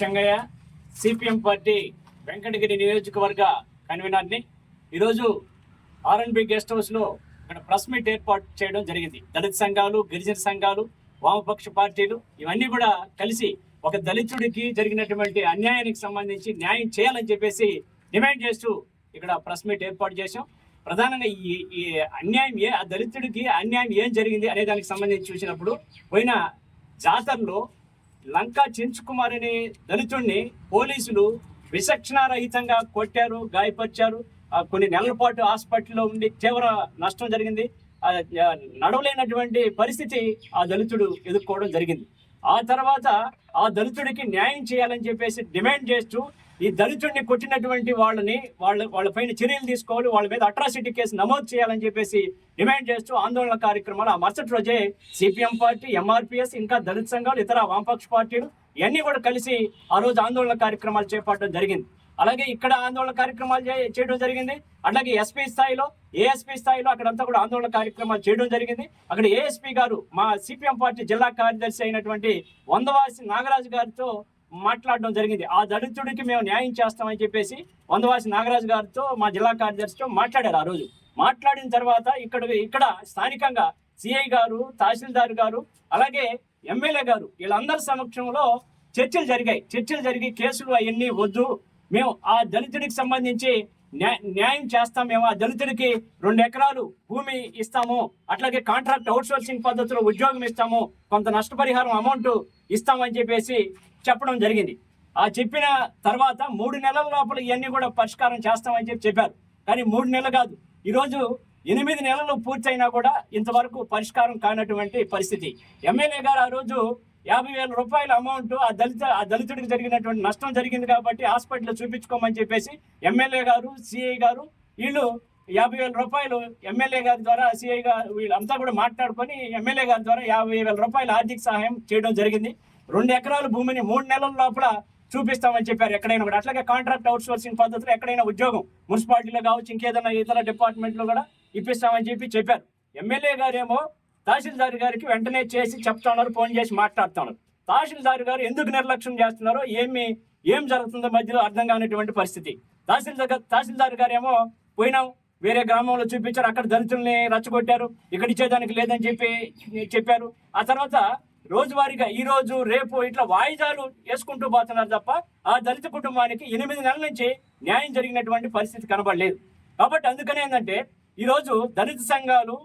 Chengaiah CPM party Venkatagiri నియోజకవర్గ కన్వీనర్ని. ఈరోజు R&B guest హౌస్లో ఇక్కడ ప్రెస్ మీట్ ఏర్పాటు చేయడం జరిగింది. దళిత సంఘాలు గిరిజన సంఘాలు వామపక్ష పార్టీలు ఇవన్నీ కూడా కలిసి ఒక దళితుడికి జరిగినటువంటి అన్యాయానికి సంబంధించి న్యాయం చేయాలని చెప్పేసి డిమాండ్ చేస్తూ ఇక్కడ ప్రెస్ మీట్ ఏర్పాటు చేశాం. ప్రధానంగా ఈ ఈ అన్యాయం ఏ ఆ దళితుడికి అన్యాయం ఏం జరిగింది అనే దానికి సంబంధించి చూసినప్పుడు పోయిన జాతరలో లంకా చించుకుమార్ అనే దళితుడిని పోలీసులు విచక్షణారహితంగా కొట్టారు గాయపరిచారు. కొన్ని నెలల పాటు హాస్పిటల్లో ఉండి తీవ్ర నష్టం జరిగింది. నడవలేనటువంటి పరిస్థితి ఆ దళితుడు ఎదుర్కోవడం జరిగింది. ఆ తర్వాత ఆ దళితుడికి న్యాయం చేయాలని చెప్పేసి డిమాండ్ చేస్తూ ఈ దళితుడిని కొట్టినటువంటి వాళ్ళని వాళ్ళ వాళ్ళపైన చర్యలు తీసుకోవాలి వాళ్ళ మీద అట్రాసిటీ కేసు నమోదు చేయాలని చెప్పేసి డిమాండ్ చేస్తూ ఆందోళన కార్యక్రమాలు. ఆ మరుసటి రోజే సిపిఎం పార్టీ ఎంఆర్పిఎస్ ఇంకా దళిత సంఘాలు ఇతర వామపక్ష పార్టీలు ఇవన్నీ కూడా కలిసి ఆ రోజు ఆందోళన కార్యక్రమాలు చేపట్టడం జరిగింది. అలాగే ఇక్కడ ఆందోళన కార్యక్రమాలు చే- చేయడం జరిగింది. అలాగే ఎస్పీ స్థాయిలో ఏఎస్పీ స్థాయిలో అక్కడంతా కూడా ఆందోళన కార్యక్రమాలు చేయడం జరిగింది. అక్కడ ఏఎస్పీ గారు మా సిపిఎం పార్టీ జిల్లా కార్యదర్శి అయినటువంటి వందవాసి నాగరాజు గారితో మాట్లాడడం జరిగింది. ఆ దళితుడికి మేము న్యాయం చేస్తామని చెప్పేసి వందవాసి నాగరాజు గారితో మా జిల్లా కార్యదర్శితో మాట్లాడారు ఆ రోజు. మాట్లాడిన తర్వాత ఇక్కడ ఇక్కడ స్థానికంగా సిఐ గారు తహసీల్దార్ గారు అలాగే ఎమ్మెల్యే గారు వీళ్ళందరి సమక్షంలో చర్చలు జరిగాయి. చర్చలు జరిగి కేసులు అవన్నీ వద్దు. మేము ఆ దళితుడికి సంబంధించి న్యాయం చేస్తాం. మేము ఆ దళితుడికి రెండు ఎకరాలు భూమి ఇస్తాము. అట్లాగే కాంట్రాక్ట్ అవుట్సోర్సింగ్ పద్ధతిలో ఉద్యోగం ఇస్తాము. కొంత నష్టపరిహారం అమౌంట్ ఇస్తామని చెప్పేసి చెప్పడం జరిగింది. ఆ చెప్పిన తర్వాత మూడు నెలల లోపల ఇవన్నీ కూడా పరిష్కారం చేస్తామని చెప్పి చెప్పారు. కానీ మూడు నెలలు కాదు. ఈరోజు ఎనిమిది నెలలు పూర్తయినా కూడా ఇంతవరకు పరిష్కారం కానటువంటి పరిస్థితి. ఎమ్మెల్యే గారు ఆ రోజు యాభై వేల రూపాయల అమౌంట్ ఆ దళిత ఆ దళితుడికి జరిగినటువంటి నష్టం జరిగింది కాబట్టి హాస్పిటల్లో చూపించుకోమని చెప్పేసి ఎమ్మెల్యే గారు సిఐ గారు వీళ్ళు యాభై వేల రూపాయలు ఎమ్మెల్యే గారి ద్వారా సిఐ గారు వీళ్ళంతా కూడా మాట్లాడుకొని ఎమ్మెల్యే గారి ద్వారా యాభై వేల రూపాయల ఆర్థిక సహాయం చేయడం జరిగింది. రెండు ఎకరాల భూమిని మూడు నెలల లోపల చూపిస్తామని చెప్పారు ఎక్కడైనా కూడా. అట్లాగే కాంట్రాక్ట్ అవుట్ సోర్సింగ్ పద్ధతిలో ఎక్కడైనా ఉద్యోగం మున్సిపాలిటీలో కావచ్చు ఇంకేదైనా ఇతర డిపార్ట్మెంట్లో కూడా ఇప్పిస్తామని చెప్పి చెప్పారు. ఎమ్మెల్యే గారేమో తహసీల్దార్ గారికి వెంటనే చేసి చెప్తున్నారు ఫోన్ చేసి మాట్లాడుతున్నారు. తహసీల్దార్ గారు ఎందుకు నిర్లక్ష్యం చేస్తున్నారో ఏమి ఏం జరుగుతుందో మధ్యలో అర్థం కానిటువంటి పరిస్థితి. తహసీల్దార్ గారు తహసీల్దార్ గారేమో పోయినాం వేరే గ్రామంలో చూపించారు అక్కడ దళితుల్ని రచ్చగొట్టారు ఇక్కడ ఇచ్చేదానికి లేదని చెప్పి చెప్పారు. ఆ తర్వాత రోజువారీగా ఈ రోజు రేపు ఇట్లా వాయిదాలు వేసుకుంటూ పోతున్నారు తప్ప ఆ దళిత కుటుంబానికి ఎనిమిది నెలల నుంచి న్యాయం జరిగినటువంటి పరిస్థితి కనబడలేదు. కాబట్టి అందుకనే ఏంటంటే ఈరోజు దళిత సంఘాలు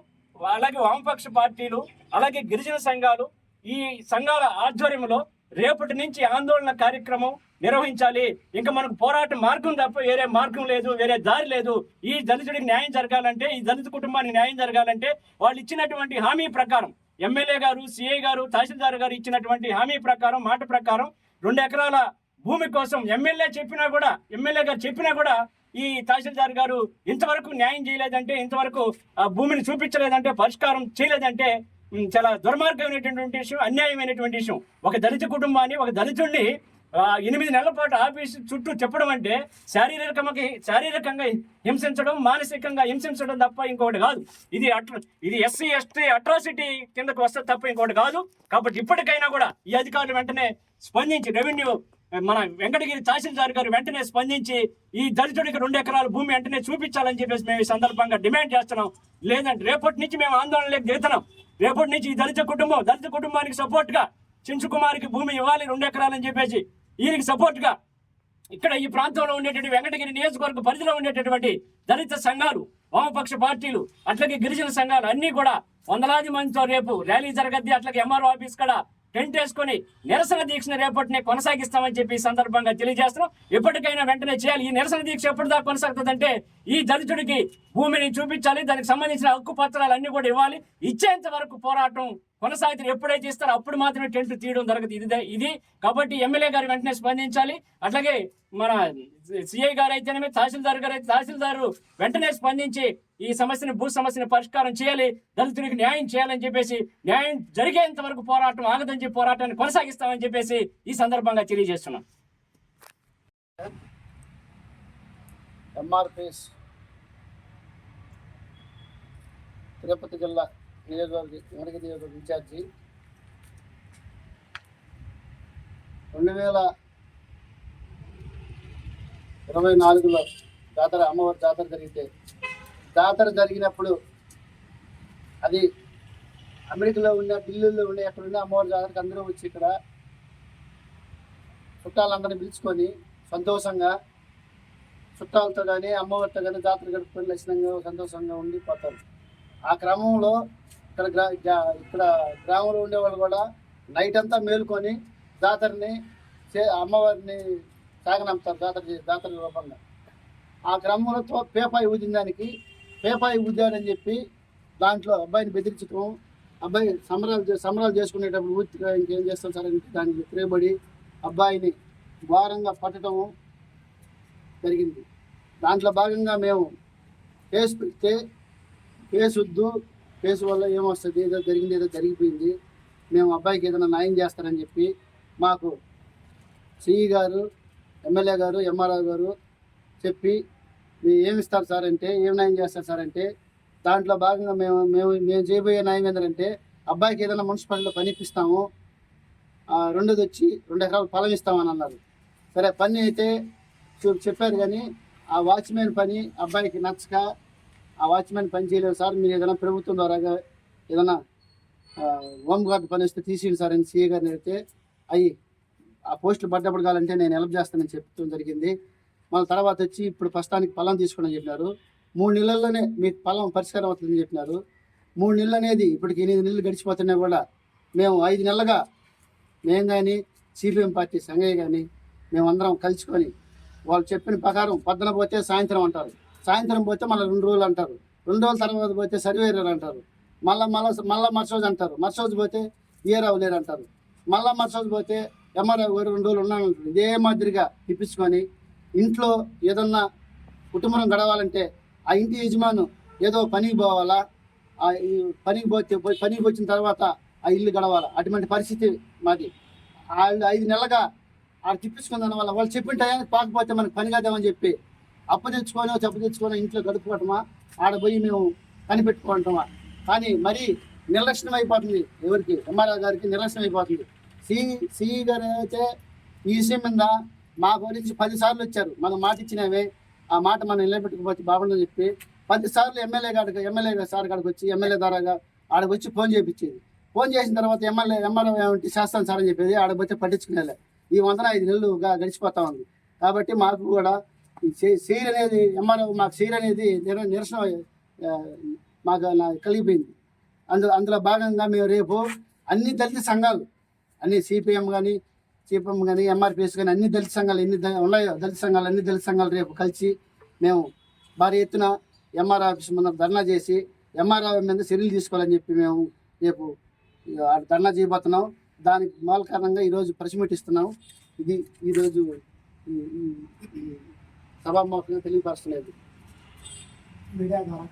అలాగే వామపక్ష పార్టీలు అలాగే గిరిజన సంఘాలు ఈ సంఘాల ఆధ్వర్యంలో రేపటి నుంచి ఆందోళన కార్యక్రమం నిర్వహించాలి. ఇంకా మనకు పోరాట మార్గం తప్ప వేరే మార్గం లేదు వేరే దారి లేదు. ఈ దళితుడికి న్యాయం జరగాలంటే ఈ దళిత కుటుంబానికి న్యాయం జరగాలంటే వాళ్ళు ఇచ్చినటువంటి హామీ ప్రకారం ఎమ్మెల్యే గారు సిఐ గారు తహసీల్దార్ గారు ఇచ్చినటువంటి హామీ ప్రకారం మాట ప్రకారం రెండు ఎకరాల భూమి కోసం ఎమ్మెల్యే చెప్పినా కూడా ఎమ్మెల్యే గారు చెప్పినా కూడా ఈ తహసీల్దార్ గారు ఇంతవరకు న్యాయం చేయలేదంటే ఇంతవరకు ఆ భూమిని చూపించలేదంటే పరిష్కారం చేయలేదంటే చాలా దుర్మార్గమైనటువంటి విషయం అన్యాయమైనటువంటి విషయం. ఒక దళిత కుటుంబాన్ని ఒక దళితుడిని ఎనిమిది నెలల పాటు ఆఫీసు చుట్టూ చెప్పడం అంటే శారీరకమకి శారీరకంగా హింసించడం మానసికంగా హింసించడం తప్ప ఇంకోటి కాదు. ఇది అట్ర ఇది ఎస్సీ ఎస్టీ అట్రాసిటీ కిందకు వస్తే తప్ప ఇంకోటి కాదు. కాబట్టి ఇప్పటికైనా కూడా ఈ అధికారులు వెంటనే స్పందించి రెవెన్యూ మన వెంకటగిరి తహసీల్దార్ గారు వెంటనే స్పందించి ఈ దళితుడికి రెండు ఎకరాల భూమి వెంటనే చూపించాలని చెప్పేసి మేము ఈ సందర్భంగా డిమాండ్ చేస్తున్నాం. లేదంటే రేపటి నుంచి మేము ఆందోళనలోకి దిగుతున్నాం. రేపటి నుంచి ఈ దళిత కుటుంబం దళిత కుటుంబానికి సపోర్ట్గా చించుకుమారికి చించు భూమి ఇవ్వాలి రెండు ఎకరాలని చెప్పేసి ఈయనకి సపోర్ట్గా ఇక్కడ ఈ ప్రాంతంలో ఉండేటువంటి వెంకటగిరి నియోజకవర్గ పరిధిలో ఉండేటటువంటి దళిత సంఘాలు వామపక్ష పార్టీలు అట్లాగే గిరిజన సంఘాలు అన్నీ కూడా వందలాది మందితో రేపు ర్యాలీ జరగద్ది అట్లాగే ఎంఆర్ఓ ఆఫీస్ కూడా టెంట్ వేసుకొని నిరసన దీక్షను రేపటినే కొనసాగిస్తామని చెప్పి ఈ సందర్భంగా తెలియజేస్తున్నాం. ఎప్పటికైనా వెంటనే చేయాలి. ఈ నిరసన దీక్ష ఎప్పటిదాకా కొనసాగుతుందంటే ఈ దళితుడికి భూమిని చూపించాలి దానికి సంబంధించిన హక్కు పత్రాలు అన్ని కూడా ఇవ్వాలి. ఇచ్చేంత వరకు పోరాటం కొనసాగితే ఎప్పుడైతే ఇస్తారో అప్పుడు మాత్రమే టెంట్ తీయడం జరగదు ఇది ఇది కాబట్టి ఎమ్మెల్యే గారు వెంటనే స్పందించాలి. అట్లాగే మన సిఐ గారు అయితేనేమి తహసీల్దార్ గారు అయితే తహసీల్దారు వెంటనే స్పందించి ఈ సమస్యను భూ సమస్యను పరిష్కారం చేయాలి దళితుడికి న్యాయం చేయాలని చెప్పేసి న్యాయం జరిగేంత వరకు పోరాటం ఆగదని చెప్పి పోరాటాన్ని కొనసాగిస్తామని చెప్పేసి ఈ సందర్భంగా తెలియజేస్తున్నాం. ఎంఆర్పిఎస్ తిరుపతి జిల్లా నియోజకవర్గ వెంకటగిరి నియోజకవర్గ ఇన్ఛార్జి. రెండు వేల ఇరవై నాలుగులో జాతర అమ్మవారి జాతర జరిగితే జాతర జరిగినప్పుడు అది అమెరికాలో ఉన్న ఢిల్లీలో ఉండే అక్కడ ఉన్న అమ్మవారి జాతరకు అందరూ వచ్చి ఇక్కడ చుట్టాలందరినీ పిలుచుకొని సంతోషంగా చుట్టాలతో కానీ అమ్మవారితో కానీ జాతర గడుపుకొని లక్షణంగా సంతోషంగా ఉండిపోతారు. ఆ క్రమంలో ఇక్కడ గ్రా ఇక్కడ గ్రామంలో ఉండేవాళ్ళు కూడా నైట్ అంతా మేలుకొని జాతరని చే అమ్మవారిని సాగనంపుతారు జాతర చే- జాతర రూపంగా. ఆ క్రమంలో పేపాయి ఊదిన దానికి పేపాయి ఊదాడని చెప్పి దాంట్లో అబ్బాయిని బెదిరించడం అబ్బాయి సంబరాలు సంబరాలు చేసుకునేటప్పుడు ఊతిగా ఇంకేం చేస్తాం సార్ అని దానికి వ్యతిరేకపడి అబ్బాయిని ఘోరంగా పట్టడం జరిగింది. దాంట్లో భాగంగా మేము కేసు పెడితే కేసు వద్దు కేసు వల్ల ఏమొస్తుంది? ఏదో జరిగింది ఏదో జరిగిపోయింది. మేము అబ్బాయికి ఏదైనా న్యాయం చేస్తారని చెప్పి మాకు సిఈ గారు ఎమ్మెల్యే గారు ఎంఆర్ఓ గారు చెప్పి మీరు ఏమిస్తారు సార్ అంటే ఏం న్యాయం చేస్తారు సార్ అంటే దాంట్లో భాగంగా మేము మేము మేము చేయబోయే న్యాయం ఏంటంటే అబ్బాయికి ఏదైనా మున్సిపాలిటీలో పని ఇప్పిస్తాము. ఆ, రెండోది వచ్చి రెండు ఎకరాలు పొలం ఇస్తామని అన్నారు. సరే పని అయితే చూ- చెప్పారు కానీ ఆ వాచ్మెన్ పని అబ్బాయికి నచ్చక ఆ వాచ్మెన్ పని చేయలేదు సార్. మీరు ఏదైనా ప్రభుత్వం ద్వారా ఏదైనా హోమ్ గార్డ్ పని వస్తే తీసేయండి సార్ అని సీఏ గారిని అడిగితే అయ్యి ఆ పోస్టులు పడ్డప్పుడు కావాలంటే నేను హెల్ప్ చేస్తానని చెప్తాం జరిగింది. మళ్ళీ తర్వాత వచ్చి ఇప్పుడు ప్రస్తుతానికి పొలం తీసుకోండి చెప్పినారు. మూడు నెలల్లోనే మీకు పొలం పరిష్కారం అవుతుందని చెప్పినారు. మూడు నెలలు అనేది ఇప్పటికి ఎనిమిది నెలలు గడిచిపోతున్నా కూడా మేము ఐదు నెలలుగా మేము కానీ సిపిఎం పార్టీ సంగయ్య కానీ మేమందరం కలుసుకొని వాళ్ళు చెప్పిన ప్రకారం పొద్దున పోతే సాయంత్రం అంటారు. సాయంత్రం పోతే మళ్ళీ రెండు రోజులు అంటారు. రెండు రోజుల తర్వాత పోతే సర్వేయర్ అంటారు. మళ్ళీ మళ్ళీ మళ్ళీ మరుసోజు అంటారు. మరుసోజు పోతే ఏరావు లేరు అంటారు. మళ్ళీ మరుసోజు పోతే ఎంఆర్ఆవు గారు రెండు రోజులు ఉన్నాను అంటారు ఇదే మాదిరిగా ఇప్పించుకొని ఇంట్లో ఏదన్నా కుటుంబం గడవాలంటే ఆ ఇంటి యజమాను ఏదో పనికి పోవాలా? ఆ పనికి పోతే పోయి పనికి వచ్చిన తర్వాత ఆ ఇల్లు గడవాలా? అటువంటి పరిస్థితి మాది. వాళ్ళు ఐదు నెలలుగా ఆడ తిప్పించుకున్న వల్ల వాళ్ళు చెప్పిన టయానికి పాకపోతే మనకు పని కాదేమని చెప్పి అప్పు తెచ్చుకొని చెప్పు తెచ్చుకొని ఇంట్లో గడుపుకోవటమా? ఆడ పోయి మేము కనిపెట్టుకోవటమా? కానీ మరీ నిర్లక్ష్యం అయిపోతుంది ఎవరికి? ఎంఆర్ఆర్ గారికి నిర్లక్ష్యం అయిపోతుంది. సి సిఈ గారు అయితే ఈ విషయం మీద మా గురించి పది సార్లు వచ్చారు. మనం మాట ఇచ్చినవే ఆ మాట మనం నిలబెట్టుకుపోతే బాగుండని చెప్పి పది సార్లు ఎమ్మెల్యే గారికి ఎమ్మెల్యే సార్ కాడికి వచ్చి ఎమ్మెల్యే ద్వారాగా ఆడకు వచ్చి ఫోన్ చేయించేది ఫోన్ చేసిన తర్వాత ఎమ్మెల్యే ఎమ్మెల్యే ఏమిటి చేస్తాను సార్ అని చెప్పేది ఆడకి వచ్చి పట్టించుకునేలే. ఈ వందన ఐదు నెలలుగా గడిచిపోతా ఉంది. కాబట్టి మాకు కూడా ఈ సీర్ అనేది ఎంఆర్ఓ మాకు సీర్ అనేది నిరసన మాకు నా- కలిగిపోయింది. అందులో అందులో భాగంగా మేము రేపు అన్ని దళిత సంఘాలు అన్ని సిపిఎం కానీ సిపిఎం కానీ ఎంఆర్పిఎస్ కానీ అన్ని దళిత సంఘాలు ఎన్ని ఉన్నాయో దళిత సంఘాలు అన్ని దళిత సంఘాలు రేపు కలిసి మేము భారీ ఎత్తున ఎంఆర్ ఆఫీస్ ముందు ధర్నా చేసి ఎంఆర్ఓ మీద చర్యలు తీసుకోవాలని చెప్పి మేము రేపు ధర్నా చేయబోతున్నాం. దానికి మూల కారణంగా ఈరోజు ప్రెస్ మీట్ ఇస్తున్నాం. ఇది ఈరోజు సభాముఖంగా తెలియపరచలేదు మీడియా ద్వారా.